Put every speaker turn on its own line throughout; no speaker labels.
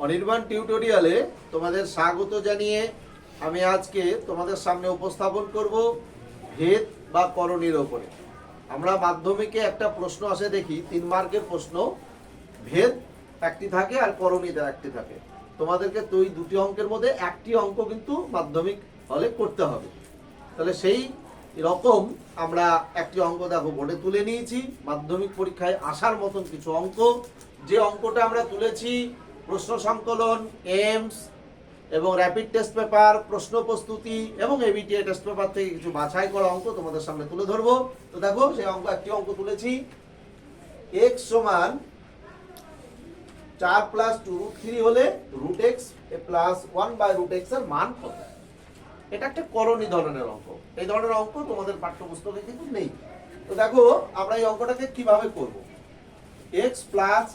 অনির্বাণ টিউটোরিয়ালে তোমাদের স্বাগত জানিয়ে আমি আজকে তোমাদের সামনে উপস্থাপন করব ভেদ বা করণীর ওপরে। আমরা মাধ্যমিকে একটা প্রশ্ন আসে দেখি, তিন মার্কের প্রশ্ন, ভেদ একটি থাকে আর করণীতে একটি থাকে। তোমাদেরকে তুই দুটি অঙ্কের মধ্যে একটি অঙ্ক কিন্তু মাধ্যমিক হলে করতে হবে। তাহলে সেই রকম আমরা একটি অঙ্ক দেখো, বোর্ডে তুলে নিয়েছি। মাধ্যমিক পরীক্ষায় আসার মতন কিছু অঙ্ক। যে অঙ্কটা আমরা তুলেছি প্রশ্ন সংকলন এমস এবং র্যাপিড টেস্ট পেপার প্রশ্ন প্রস্তুতি এবং এবিটিএ টেস্ট পেপার থেকে কিছু বাছাই করা অঙ্ক তোমাদের সামনে তুলে ধরবো। তো দেখো, সেই অঙ্ক, একটি অঙ্ক তুলেছি। এক্স সমান চার প্লাস টু রুট থ্রি হলে root x plus one by root এক্সের মান কত? এটা একটা করণী ধরনের অঙ্ক। এই ধরনের অঙ্ক তোমাদের পাঠ্যপুস্তকে কিন্তু নেই। তো দেখো, আমরা এই অঙ্কটাকে কীভাবে করব? এক্স প্লাস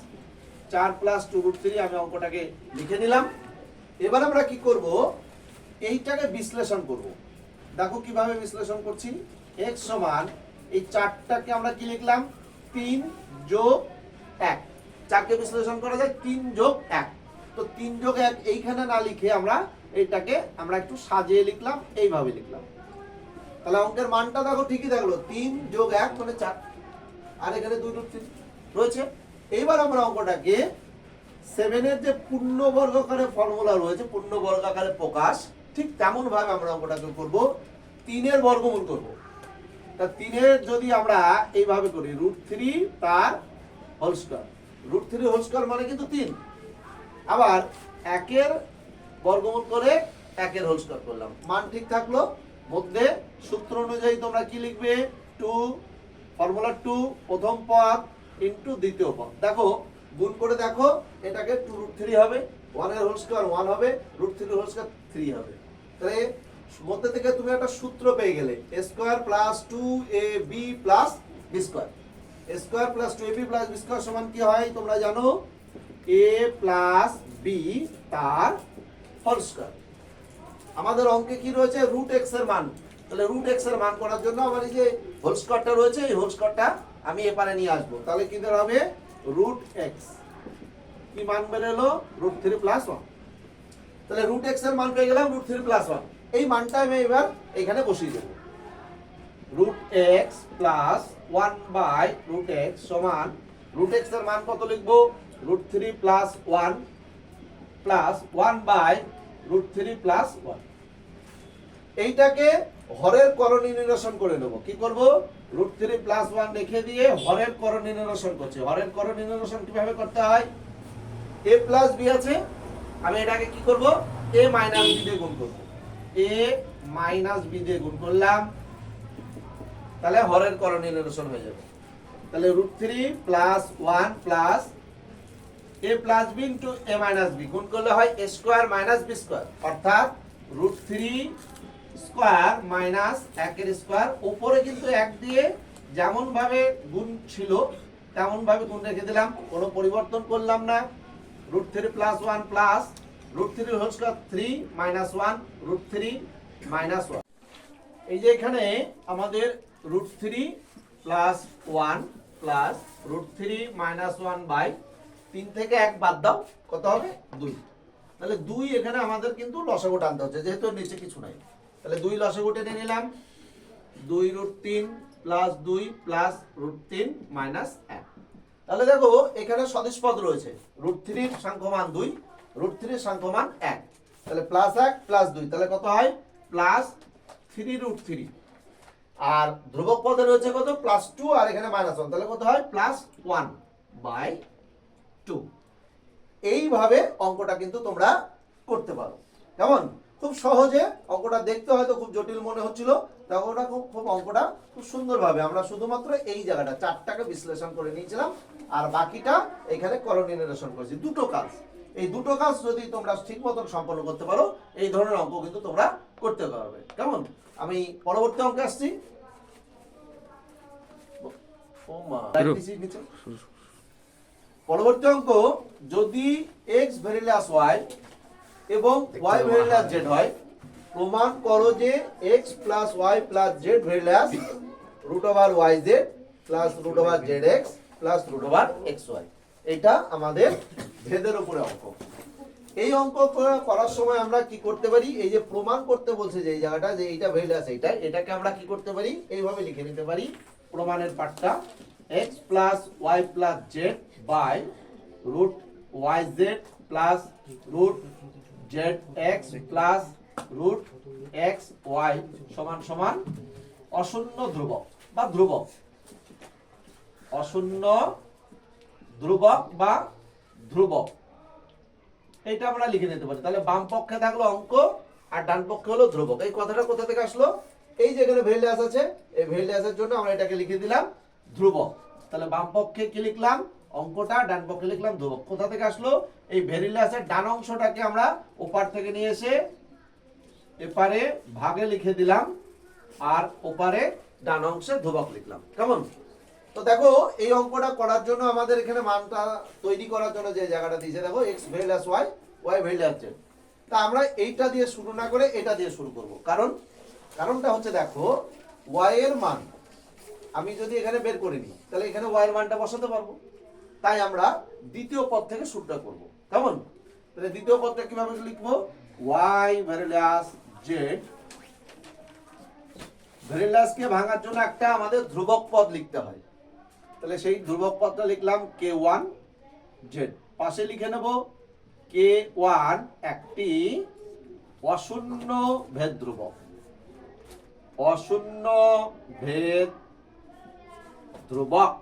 চার প্লাস টু রুট থ্রি আমি অঙ্কটাকে লিখে নিলাম। এবার আমরা কি করব? এইটাকে বিশ্লেষণ করব। দেখো কীভাবে বিশ্লেষণ করছি? এক্স সমান এই চারটাকে আমরা কি লিখলাম? তিন যোগ এক। চারকে বিশ্লেষণ করা যায় তিন যোগ এক। তো তিন যোগ এক এইখানে না লিখে আমরা এইটাকে আমরা একটু সাজিয়ে লিখলাম, এইভাবে লিখলাম। তাহলে অঙ্কের মানটা দেখো ঠিকই থাকল তিন যোগ এক মানে চার। আর এখানে দুই রুট রয়েছে। এইবার আমরা অঙ্কটাকে সেভেনের যে পূর্ণ বর্গাকারে ফর্মুলা রয়েছে পূর্ণ বর্গাকারে প্রকাশ, ঠিক তেমন ভাবে আমরা অঙ্কটাকে করব? তিনের বর্গমূল করব। তা তিনের যদি আমরা এইভাবে করি রুট থ্রি তার whole square root three whole square মানে কিন্তু তিন। আবার একের বর্গমূল করে একের হোল স্কয়ার করলাম। মান ঠিক থাকল? মধ্যে সূত্র অনুযায়ী তোমরা কি লিখবে? টু ফর্মুলা টু প্রথম পদ ইন্টু দ্বিতীয় পদ দেখো, গুণ করে দেখো, এটাকে টু রুট থ্রি হবে ওয়ানের হোল স্কোয়ার ওয়ান হবে root three whole square three হবে। তাহলে মধ্যে থেকে তুমি একটা সূত্র পেয়ে গেলে square plus two a b plus b square square plus two a b plus b square সমান কি হয়, তোমরা জানো? এ প্লাস বি তার হোল স্কোয়ার আমাদের অঙ্কে কি রয়েছে? রুট এক্সের মান। তাহলে রুট এক্সের মান করার জন্য আমার এই যে হোল স্কোয়ারটা রয়েছে, এই হোল স্কোয়ারটা আমি এপারে নিয়ে আসব। তাহলে কি হবে? রুট এক্স কি মান বেরোলো? রুট থ্রি প্লাস ওয়ান তাহলে রুট এক্সের মান পেয়ে গেলাম রুট থ্রি প্লাস ওয়ান এই মানটা আমি এবার এখানে বসিয়ে দেবো। Root x plus one by root x সমান রুট এক্সের মান কত লিখব? Root three plus one plus one by root three plus one এইটাকে হরের করণী নিরসন করে নেব। কি করব? রুট থ্রি প্লাস ওয়ান রেখে দিয়ে হরের করণী নিরসন করছি। হরের করণী নিরসন কীভাবে করতে হয়? এ প্লাস বি আছে। আমি এটাকে কি করব? এ মাইনাস বি দিয়ে গুণ করব। এ মাইনাস বি দিয়ে গুণ করলাম। তাহলে হরের করণী নিরসন হয়ে যাবে। তাহলে root three plus one plus a plus b into a minus b গুণ করলে হয় a square minus b square অর্থাৎ রুট থ্রি স্কোয়ার মাইনাস একের স্কোয়ার উপরে কিন্তু এক দিয়ে যেমন ভাবে গুণ ছিল তেমন ভাবে গুণ রেখে দিলাম, কোনো পরিবর্তন করলাম না। Root three plus one plus root three whole square three minus one root three minus one এই যে এখানে আমাদের root three plus one plus root three minus one by তিন থেকে এক বাদ দাও, কত হবে? দুই। তাহলে দুই এখানে আমাদের কিন্তু লসাগু টানতে হচ্ছে, যেহেতু নিচে কিছু নাই। তাহলে দুই লসাগু টেনে নিলাম। দুই রুট তিন প্লাস দুই প্লাস রুট তিন মাইনাস এক। তাহলে দেখো, এখানে সদিশ পদ রয়েছে। রুট থ্রির সাংখ্যমান দুই রুট থ্রির সাংখ্যমান এক। তাহলে প্লাস এক প্লাস দুই, তাহলে কত হয়? প্লাস থ্রি রুট থ্রি আর ধ্রুবক পদে রয়েছে কত? প্লাস টু আর এখানে মাইনাস ওয়ান তাহলে কত হয়? প্লাস ওয়ান বাই টু এইভাবে অঙ্কটা কিন্তু তোমরা করতে পারো। কেমন? খুব সহজে অঙ্কটা দেখতে হয়তো খুব জটিল মনে হচ্ছিল তখন ওটা খুব খুব অঙ্কটা খুব সুন্দরভাবে আমরা শুধুমাত্র এই জায়গাটা চারটাকে বিশ্লেষণ করে নিয়েছিলাম আর বাকিটা এখানে নিরসন করেছি। দুটো কাজ। এই দুটো কাজ যদি তোমরা ঠিক মতন সম্পন্ন করতে পারো এই ধরনের অঙ্ক কিন্তু তোমরা করতে পারবে। কেমন? আমি পরবর্তী অঙ্কে আসছি। পরবর্তী অঙ্ক যদি এক্স ভেরিলাস y এবং y ভেরিলাস z হয়। প্রমাণ করো যে x plus y plus z varies as root over y z plus root over z x plus root over x y এটা আমাদের ভেদের উপরে অঙ্ক। এই অঙ্ক করা- করার সময় আমরা কি করতে পারি? এই যে প্রমাণ করতে বলছে যে এই জায়গাটা যে এইটা আছে এটা এটাকে আমরা কি করতে পারি? এইভাবে লিখে নিতে পারি। প্রমাণের পার্টটা x plus y plus z by root y z plus root z x plus root x y সমান সমান অশূন্য ধ্রুবক বা ধ্রুবক। অশূন্য ধ্রুবক বা ধ্রুবক। এটা আমরা লিখে নিতে পারি। তাহলে বাম পক্ষে থাকল অঙ্ক আর ডান পক্ষে হলো ধ্রুবক। এই কথাটা কোথা থেকে আসলো? এই যে এখানে ভেলিয়াস আছে, এই ভেলিয়াসের জন্য আমরা এটাকে লিখে দিলাম ধ্রুবক। তাহলে বাম পক্ষে কি লিখলাম? অঙ্কটা ডান পক্ষে লিখলাম ধ্রুবক কোথা থেকে আসলো? এই ভেরিলাসের ডান অংশটাকে আমরা ওপার থেকে নিয়ে এসে এপারে ভাগে লিখে দিলাম আর ওপারে ডান অংশে ধ্রুবক লিখলাম। কেমন? তো দেখো, এই অঙ্কটা করার জন্য আমাদের এখানে মানটা তৈরি করার জন্য যে জায়গাটা দিয়েছে, দেখো x varies as y y varies as z. তা আমরা এইটা দিয়ে শুরু না করে এটা দিয়ে শুরু করব। কারণ, কারণটা হচ্ছে দেখো ওয়াই এর মান আমি যদি এখানে বের করে নিই, তাহলে এখানে ওয়াই এর মানটা বসাতে পারব। তাই আমরা দ্বিতীয় পদ থেকে শুরুটা করব। কেমন? তাহলে দ্বিতীয় পদটা কীভাবে লিখব? ওয়াই ভেরিয়াস জেড ভেরিয়াসকে ভাঙার জন্য একটা আমাদের ধ্রুবক পদ লিখতে হয়। তাহলে সেই ধ্রুবক পদটা লিখলাম কে ওয়ান জেড পাশে লিখে নেব কে ওয়ান একটি অশূন্য ভেদ ধ্রুবক। অশূন্য ভেদ ধ্রুবক।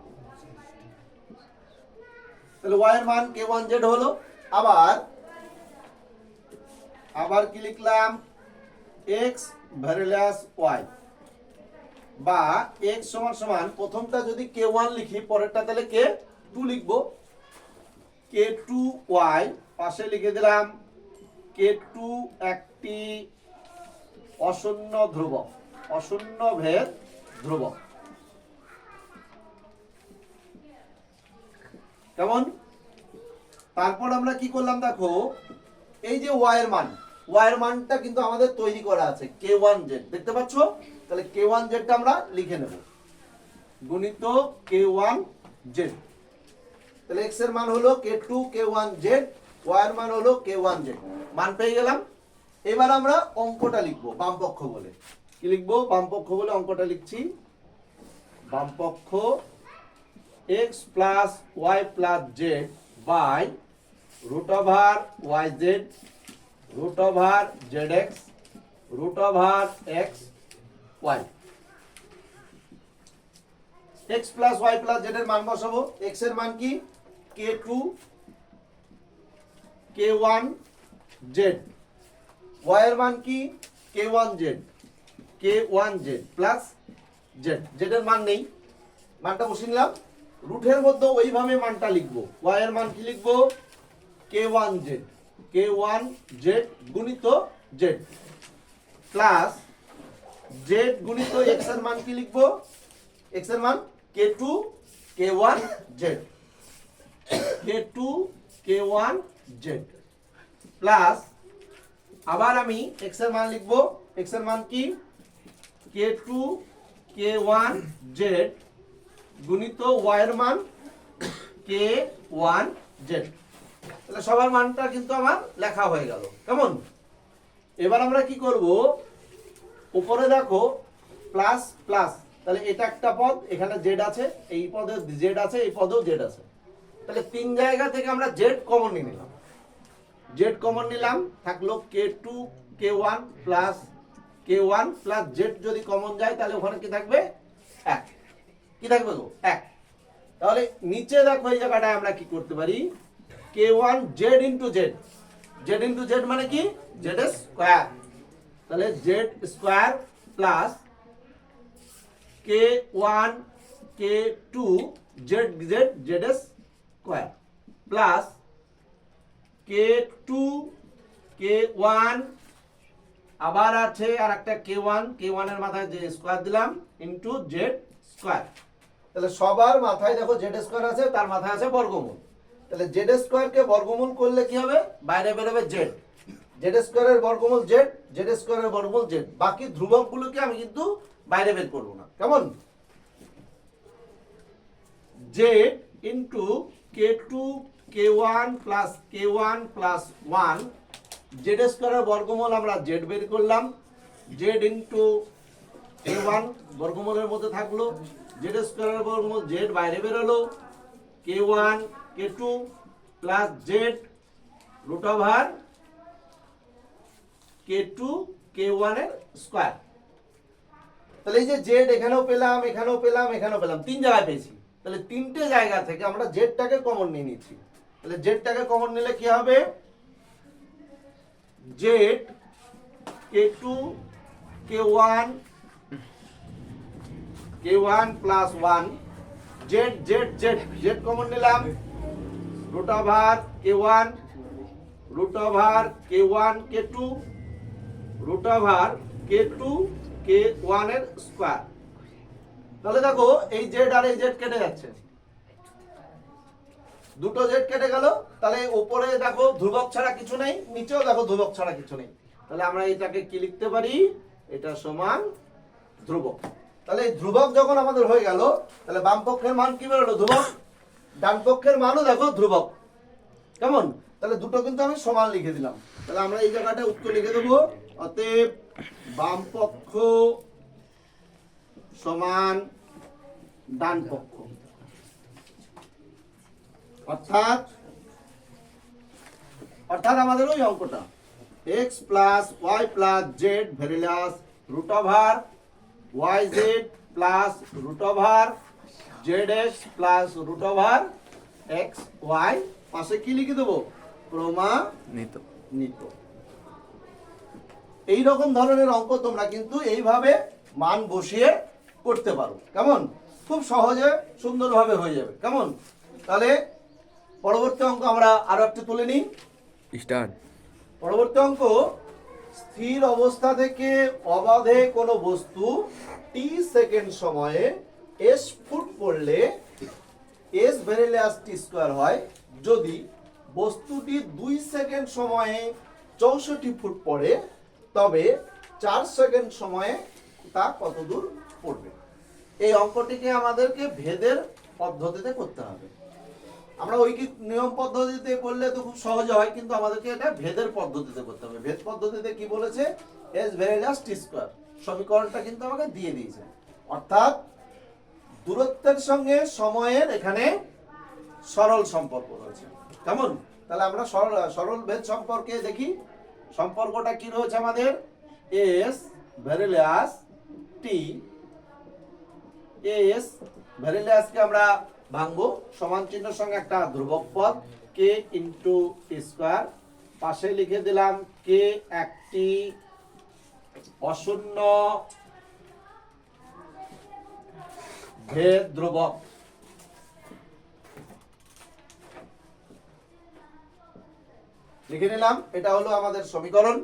তাহলে ওয়াই এর মান কে ওয়ান জেড হলো। আবার আবার কি লিখলাম? এক্স ভ্যারিলাস ওয়াই বা এক্স সমান সমান, প্রথমটা যদি কে ওয়ান লিখি, পরেরটা তাহলে কে টু লিখব। কে টু ওয়াই পাশে লিখে দিলাম কে টু একটি অশূন্য ধ্রুবক, অশূন্য ভেদ ধ্রুবক। কেমন? তারপর আমরা কি করলাম দেখো, এই যে ওয়াই মান ওয়াই মানটা কিন্তু আমাদের তৈরি করা আছে কে ওয়ান জেড দেখতে পাচ্ছ? তাহলে কে ওয়ান জেডটা আমরা লিখে নেব। গুণিত কে ওয়ান জেড তাহলে এক্সের মান হলো k two k one z y মান হলো কে ওয়ান জেড মান পেয়ে গেলাম। এবার আমরা অঙ্কটা লিখব, বামপক্ষ বলে। কি লিখব? বামপক্ষ বলে অঙ্কটা লিখছি। বাম পক্ষ x plus y plus z by root over y z root over z x root over x y x plus y plus z এর মান বসাবো। এক্সের মান কি? K two k one z y এর মান কি? K one z k one z plus z z এর মান নেই। মানটা বসিয়ে নিলাম। রুটের মধ্যে ওইভাবে মানটা লিখব। ওয়াই মান কি লিখব? K one z k one z গুণিত জেড প্লাস জেড গুণিত এক্সের মান কি লিখব? এক্সের মান k two k one z k two k one z plus আবার আমি এক্সের মান লিখব। এক্সের মান কি? K two k one z গুণিত ওয়াই এর মান কে ওয়ান জেড। তাহলে সবার মানটা কিন্তু আমার লেখা হয়ে গেল। কেমন? এবার আমরা কি করব? উপরে দেখো, প্লাস প্লাস। তাহলে এটা একটা পদ, এখানে জেড আছে, এই পদে জেড আছে, এই পদেও জেড আছে। তাহলে তিন জায়গা থেকে আমরা জেড কমন নিয়ে নিলাম। জেড কমন নিলাম, থাকল k two, k one, plus, k one, plus z যদি কমন যায়, তাহলে ওখানে কি থাকবে? এক। কি থাকবে গো এক। তাহলে নিচে দেখো এই জায়গাটায় আমরা কি করতে পারি? K one z into z z into z মানে কি? জেড স্কোয়ার তাহলে z square plus k one k two z z z square plus k two k one আবার আছে আর একটা কে ওয়ান কে ওয়ানের মাথায় যে স্কোয়ার দিলাম ইন্টু জেড স্কোয়ার। তাহলে সবার মাথায় দেখো জেড স্কোয়ার আছে, তার মাথায় আছে বর্গমূল। তাহলে জেড স্কোয়ারকে বর্গমূল করলে কি হবে? বাইরে বেরোবে জেড জেড স্কোয়ারের বর্গমূল জেড জেড স্কোয়ারের বর্গমূল জেড বাকি ধ্রুবকগুলোকে আমি কিন্তু বাইরে বের করব না। কেমন? Z into k two k one plus k one plus one z স্কোয়ারের বর্গমূল আমরা জেড বের করলাম। জেড ইন্টু ওয়ান বর্গমূলের মধ্যে থাকল জেড স্কোয়ারের বর্গমূল জেড বাইরে বেরোলো k one k two plus z root over k two k ওয়ানের স্কোয়ার তাহলে এই যে জেড এখানেও পেলাম এখানেও পেলাম এখানেও পেলাম, তিন জায়গায় পেয়েছি। তাহলে তিনটে জায়গা থেকে আমরা জেডটাকে কমন নিয়ে নিচ্ছি। তাহলে জেডটাকে কমন নিলে কি হবে? Z k two k one k one plus one z z z z common নিলাম। K one k one k two k two k ওয়ানের স্কোয়ার তাহলে দেখো, এই জেড আর এই জেড কেটে যাচ্ছে। দুটো জেড কেটে গেল, তাহলে উপরে দেখো ধ্রুবক ছাড়া কিছু নেই, নিচেও দেখো ধ্রুবক ছাড়া কিছু নেই। তাহলে আমরা এটাকে কি লিখতে পারি? এটা সমান ধ্রুবক। তাহলে ধ্রুবক যখন আমাদের হয়ে গেল, তাহলে বাম পক্ষের মান কি বেরোলো ধ্রুবক? ডান পক্ষের মানও দেখো ধ্রুবক। কেমন? তাহলে দুটো কিন্তু আমি সমান লিখে দিলাম। তাহলে আমরা এই জায়গাটা উত্তর লিখে দেবো। অতএব বাম পক্ষ সমান ডান পক্ষ। অর্থাৎ অর্থাৎ আমাদের ওই অঙ্কটা। X plus y plus z varies as root over y z plus root over z x plus root over x y পাশে কি লিখে দেবো? প্রমাণিত।
নিত
এই রকম ধরনের অঙ্ক তোমরা কিন্তু এইভাবে মান বসিয়ে করতে পারো। কেমন? খুব সহজে সুন্দরভাবে হয়ে যাবে। কেমন? তাহলে পরবর্তী অঙ্ক আমরা আরও একটু তুলে নিই।
স্টার্ট
পরবর্তী অঙ্ক স্থির অবস্থা থেকে অবাধে কোনো বস্তু টি সেকেন্ড সময়ে এস ফুট পড়লে s varies as t square হয় যদি বস্তুটি দুই সেকেন্ড সময়ে চৌষট্টি ফুট পড়ে, তবে চার সেকেন্ড সময়ে তা কতদূর পড়বে? এই অঙ্কটিকে আমাদেরকে ভেদের পদ্ধতিতে করতে হবে। আমরা ঐকিক নিয়ম পদ্ধতিতে করলে তো খুব সহজ হয়, কিন্তু আমাদেরকে এটা ভেদের পদ্ধতিতে করতে হবে। ভেদ পদ্ধতিতে কি বলেছে? এস ভেরিলাস টি স্কোয়ার সমীকরণটা কিন্তু আমাকে দিয়ে দিয়েছে। অর্থাৎ দূরত্বের সঙ্গে সময়ের এখানে সরল সম্পর্ক রয়েছে। কেমন? তাহলে আমরা সরল সরল ভেদ সম্পর্কে দেখি। সম্পর্কটা কি রয়েছে আমাদের? এস ভেরিলাস টি এস ভ্যারিলিয়াসকে আমরা ভাঙবো। সমান চিহ্নের সঙ্গে একটা ধ্রুবক পদ কে ইন্টু স্কোয়ার পাশে লিখে দিলাম কে একটি অশূন্য ভেদ ধ্রুবক। লিখে নিলাম, এটা হলো আমাদের সমীকরণ।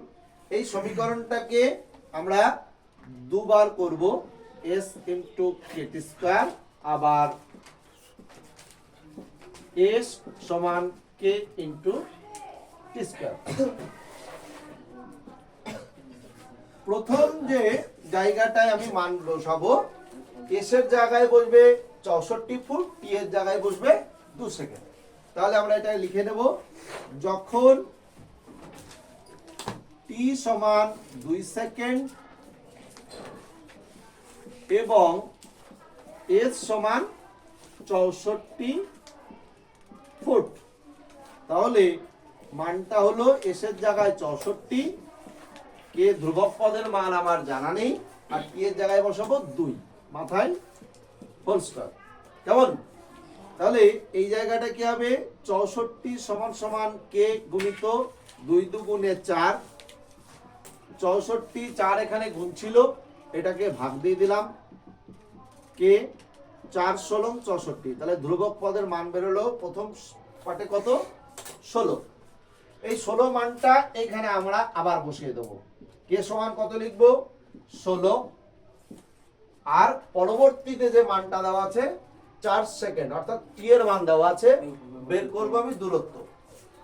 এই সমীকরণটাকে আমরা দুবার করব s into k t square আবার এস সমান কে ইন্টু টি প্রথম যে জায়গাটায় আমি মান বসাবো এসের জায়গায় বসবে চৌষট্টি ফুট টি এর জায়গায় বসবে দু সেকেন্ড। তাহলে আমরা এটা লিখে নেব, যখন টি সমান দুই সেকেন্ড এবং এস সমান চৌষট্টি ফুট তাহলে মানটা হলো এসের জায়গায় চৌষট্টি কে ধ্রুবক পদের মান আমার জানা নেই, আর টি এর জায়গায় বসাবো দুই, মাথায় হোল স্কয়ার কেমন? তাহলে এই জায়গাটা কি হবে? চৌষট্টি সমান সমান কে গুণিত দুই দুগুণে চার। চৌষট্টি চার এখানে গুণ ছিল, এটাকে ভাগ দিয়ে দিলাম। কে চার ষোলো চৌষট্টি। তাহলে ধ্রুবক পদের মান বেরোলো প্রথম পাটে কত? ষোলো। এই ষোলো মানটা এখানে আমরা আবার বসিয়ে দেবো। কে সমান কত লিখব? ষোলো। আর পরবর্তীতে যে মানটা দেওয়া আছে, চার সেকেন্ড, অর্থাৎ টি এর মান দেওয়া আছে, বের করব আমি দূরত্ব।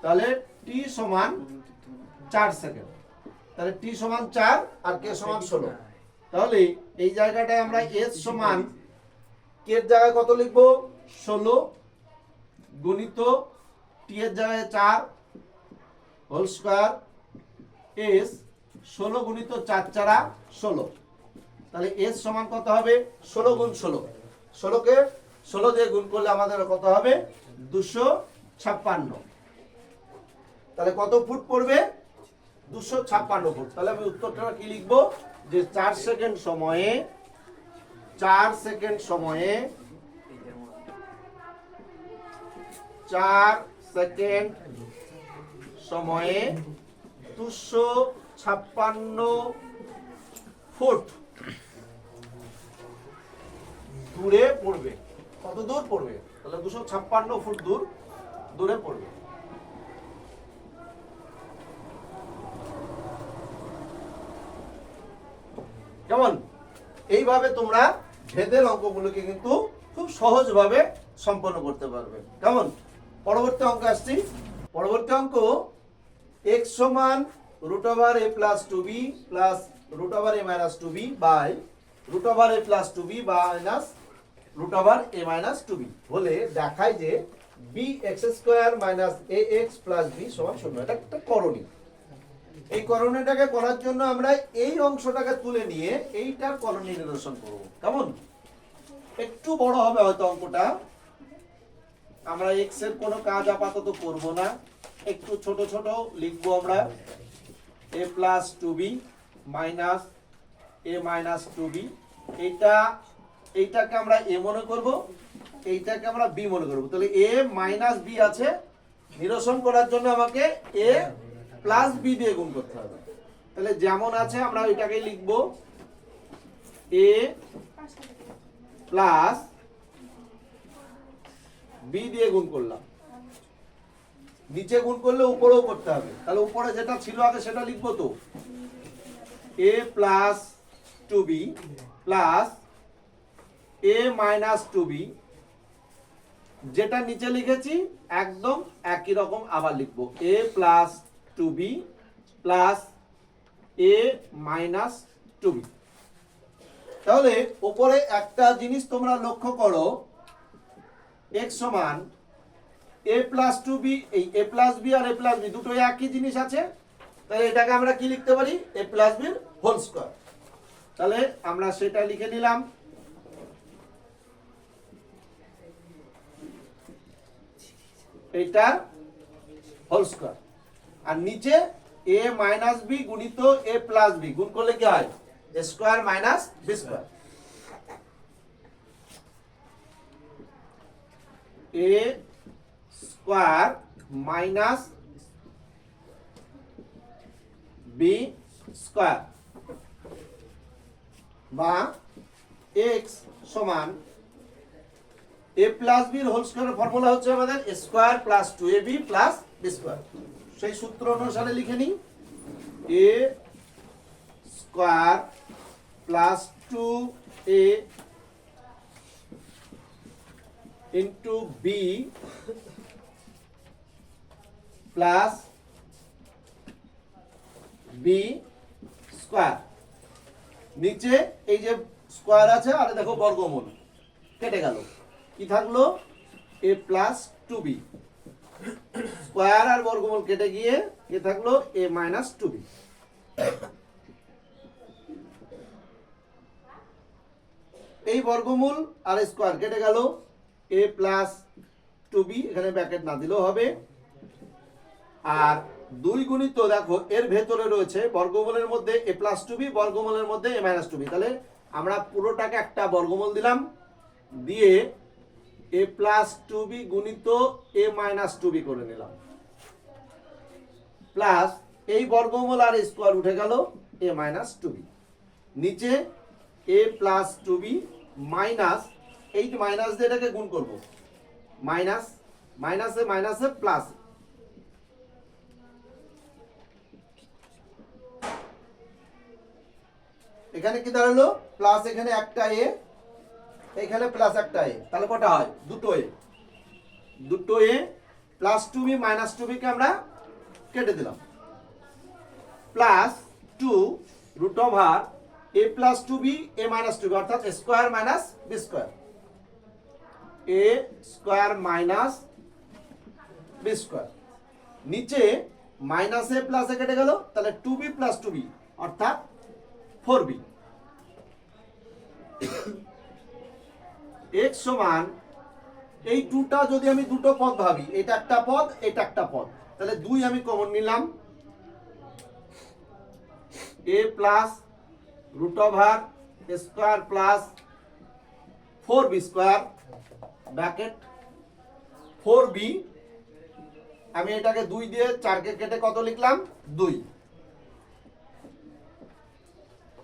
তাহলে টি সমান চার সেকেন্ড। তাহলে টি সমান চার আর কে সমান ষোলো। তাহলে এই জায়গাটায় আমরা এস সমান এর জায়গায় কত লিখব? ষোলো গুণিত টি এর জায়গায় চার হোল স্কোয়ার এস ষোলো গুণিত চার চারা ষোলো। তাহলে এস সমান কত হবে? ষোলো গুণ ষোলো। ষোলোকে ষোলো দিয়ে গুণ করলে আমাদের কত হবে? দুশো ছাপ্পান্ন। তাহলে কত ফুট পড়বে? দুশো ছাপ্পান্ন ফুট। তাহলে আমি উত্তরটা কি লিখব? যে চার সেকেন্ড সময়ে চার সেকেন্ড সময়ে, চার সেকেন্ড সময়ে দুশো ছাপ্পান্ন ফুট দূরে পড়বে। কত দূর পড়বে? তাহলে দুশো ছাপ্পান্ন ফুট দূর, দূরে পড়বে। কেমন? এইভাবে তোমরা ভেদের অঙ্কগুলোকে কিন্তু খুব সহজভাবে সম্পন্ন করতে পারবে। কেমন? পরবর্তী অঙ্ক আসছি। পরবর্তী অঙ্ক এক্স সমান root over a plus two b plus root over a minus two b by root over a plus two b বা minus root over a minus two b বলে দেখায় যে b x square minus a x plus b সমান শূন্য। এটা একটা করণী এই করণীটাকে করার জন্য আমরা এই অংশটাকে তুলে নিয়ে এইটার করণী নিদর্শন করব। কেমন? একটু বড় হবে হয়তো অঙ্কটা। আমরা এক্সের কোনো কাজ আপাতত করব না। একটু ছোট ছোট লিখব আমরা। A plus two b minus a minus two b এইটা, এইটাকে আমরা এ মনে করব, এইটাকে আমরা বি মনে করব। তাহলে এ মাইনাস বি আছে। নিরসন করার জন্য আমাকে এ প্লাস বি দিয়ে গুণ করতে হবে। তাহলে যেমন আছে, আমরা ওইটাকে লিখব এ প্লাস বি দিয়ে গুণ করলাম। নিচে গুণ করলে উপরেও করতে হবে। তাহলে উপরে যেটা ছিল আগে সেটা লিখব তো। A plus two b plus a minus two b যেটা নিচে লিখেছি, একদম একই রকম আবার লিখব। A plus two b plus a minus two b তাহলে উপরে একটা জিনিস তোমরা লক্ষ্য করো, x সমান a প্লাস টু বি এই a প্লাস বি আর a প্লাস বি দুটো একই জিনিস আছে, তাহলে এটাকে আমরা কি লিখতে পারি? a প্লাস বির হোল স্কোয়ার তাহলে আমরা সেটা লিখে নিলাম। এইটা হোল স্কোয়ার আর নিচে এ মাইনাস বি গুণিত এ প্লাস বি গুণ করলে কি হয়? Square minus b square a square minus b square বা এক্স সমান এ প্লাস বির হোল স্কোয়ারের ফর্মুলা হচ্ছে আমাদের square plus two a b plus b square সেই সূত্র অনুসারে লিখে নিই। A square plus two a into b plus b square নিচে এই যে স্কোয়ার আছে, আর দেখো বর্গমূল। কেটে গেল। কি থাকল? A plus two b square আর বর্গমূল কেটে গিয়ে কি থাকল? এ মাইনাস টু বি এই বর্গমূল আর স্কোয়ার কেটে গেল। এ প্লাস টু বি এখানে ব্র্যাকেট না দিলেও হবে। আর দুই গুণিত দেখো, এর ভেতরে রয়েছে বর্গমূলের মধ্যে এ প্লাস টু বি বর্গমূলের মধ্যে এ মাইনাস টু বি তাহলে আমরা পুরোটাকে একটা বর্গমূল দিলাম। দিয়ে এ প্লাস টু বি গুণিত এ মাইনাস টু বি করে নিলাম। প্লাস এই বর্গমূল আর স্কোয়ার উঠে গেল এ মাইনাস টু বি। নিচে a plus two b minus এই মাইনাস দিয়ে এটাকে গুণ করব। মাইনাস, মাইনাসে মাইনাসে প্লাস। এখানে কি দাঁড়াল? প্লাস এখানে একটা এ, এখানে প্লাস একটা এ। তাহলে কটা হয়? দুটো এ। দুটো a, plus two b, minus two বিকে আমরা কেটে দিলাম। Plus two root over a plus two b a minus two b অর্থাৎ square minus b square a square minus b square নিচে মাইনাস এ প্লাস এ কেটে গেল, তাহলে two b plus two b অর্থাৎ four b x সমান এই টুটা যদি আমি দুটো পদ ভাবি, এটা একটা পদ, এটা একটা পদ। তাহলে দুই আমি কমন নিলাম। A plus root over square plus four b square bracket four b আমি এটাকে দুই দিয়ে চারকে কেটে কত লিখলাম? দুই।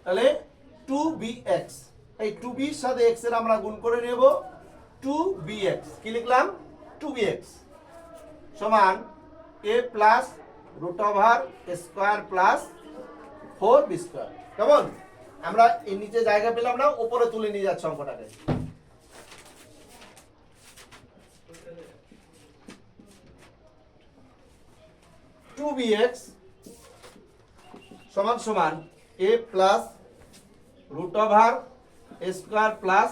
তাহলে টু বি এক্স এই টু বির সাথে এক্সের আমরা গুণ করে নেব। টু বি এক্স কি লিখলাম? টু বি এক্স সমান a plus root over square plus four b square কেমন? আমরা এর নিচে জায়গা পেলাম না, উপরে তুলে নিয়ে যাচ্ছি অঙ্কটাকে। টু বি এক্স সমান সমান a plus root over square plus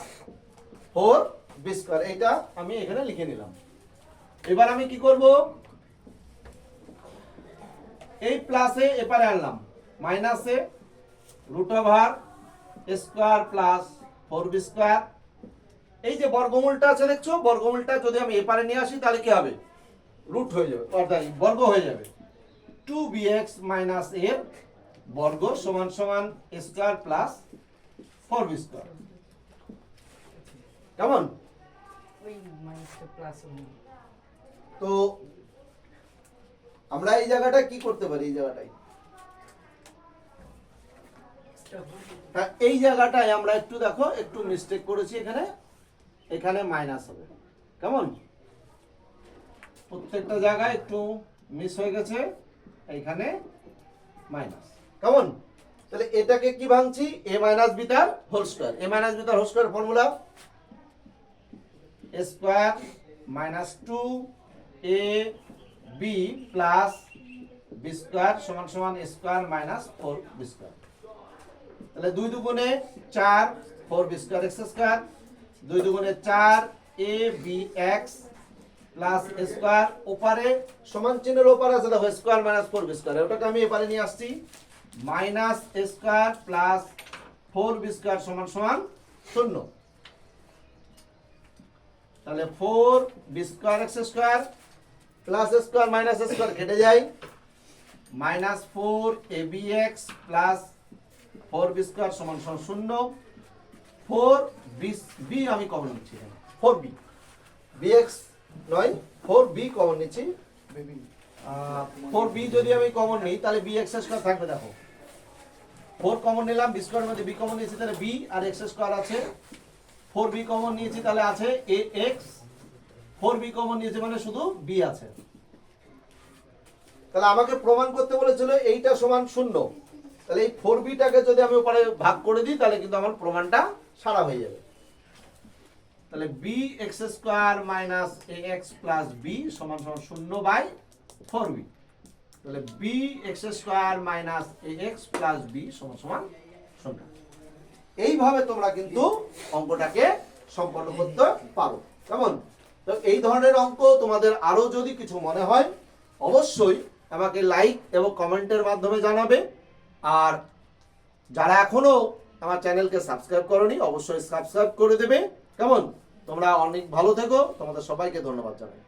four b square এটা আমি এখানে লিখে নিলাম। এবার আমি কি করব? এই প্লাসে এপারে আনলাম। মাইনাসে root over square plus four b square এই যে বর্গমূলটা আছে দেখছ বর্গমূলটা যদি আমি এপারে নিয়ে আসি তাহলে কি হবে? রুট হয়ে যাবে অর্থাৎ বর্গ হয়ে যাবে। টু বি এক্স মাইনাস এর বর্গ সমান সমান square plus four b square কেমন? তো আমরা এই জায়গাটা কি করতে পারি, এই জায়গাটায় হ্যাঁ এই জায়গাটায় আমরা একটু দেখো, একটু মিস্টেক করেছি এখানে এখানে মাইনাস হবে। কেমন? প্রত্যেকটা জায়গায় একটু মিস হয়ে গেছে, এইখানে মাইনাস কেমন? তাহলে এটাকে কি ভাঙছি? এ মাইনাস বিটার whole square a minus bitter whole square formula square minus two a b plus b square সমান সমান square minus four b square তাহলে দুই দুগুণে চার four b square x square দুই দুগুণে চার a b x plus square ওপারে সমান চিহ্নের ওপারে আছে, দেখো square minus four b square ওটাকে আমি এপারে নিয়ে আসছি minus square plus four b square সমান সমান শূন্য। তাহলে four b square x square plus square minus square কেটে যায়। Minus four a b x plus four b square সমান সমান শূন্য। ফোর বি আমি কমন নিচ্ছি ফোর বি বি এক্স নয় ফোর বি কমন নিচ্ছি। ফোর বি যদি আমি কমন নিই, তাহলে বি এক্স স্কোয়ার থাকবে দেখো। ফোর কমন নিলাম বি স্কোয়ার মধ্যে বি কমন নিয়েছি, তাহলে বি আর এক্স স্কোয়ার আছে। ফোর বি কমন নিয়েছি, তাহলে আছে a x four b common নিয়েছি মানে শুধু বি আছে। তাহলে আমাকে প্রমাণ করতে বলেছিল এইটা সমান শূন্য। তাহলে এই ফোর বিটাকে যদি আমি ওপারে ভাগ করে দিই তাহলে কিন্তু আমার প্রমাণটা সারা হয়ে যাবে। তাহলে b x square minus a x plus b সমান সমান শূন্য বাই ফোর বি। তাহলে b x square minus a x plus b সমান সমান শূন্য। এইভাবে তোমরা কিন্তু অঙ্কটাকে সম্পন্ন করতে পারো। কেমন? তো এই ধরনের অঙ্ক তোমাদের আরও যদি কিছু মনে হয়, অবশ্যই আমাকে লাইক এবং কমেন্টের মাধ্যমে জানাবে। আর যারা এখনও আমার চ্যানেলকে সাবস্ক্রাইব করনি, অবশ্যই সাবস্ক্রাইব করে দেবে। কেমন? তোমরা অনেক ভালো থেকো। তোমাদের সবাইকে ধন্যবাদ জানাই।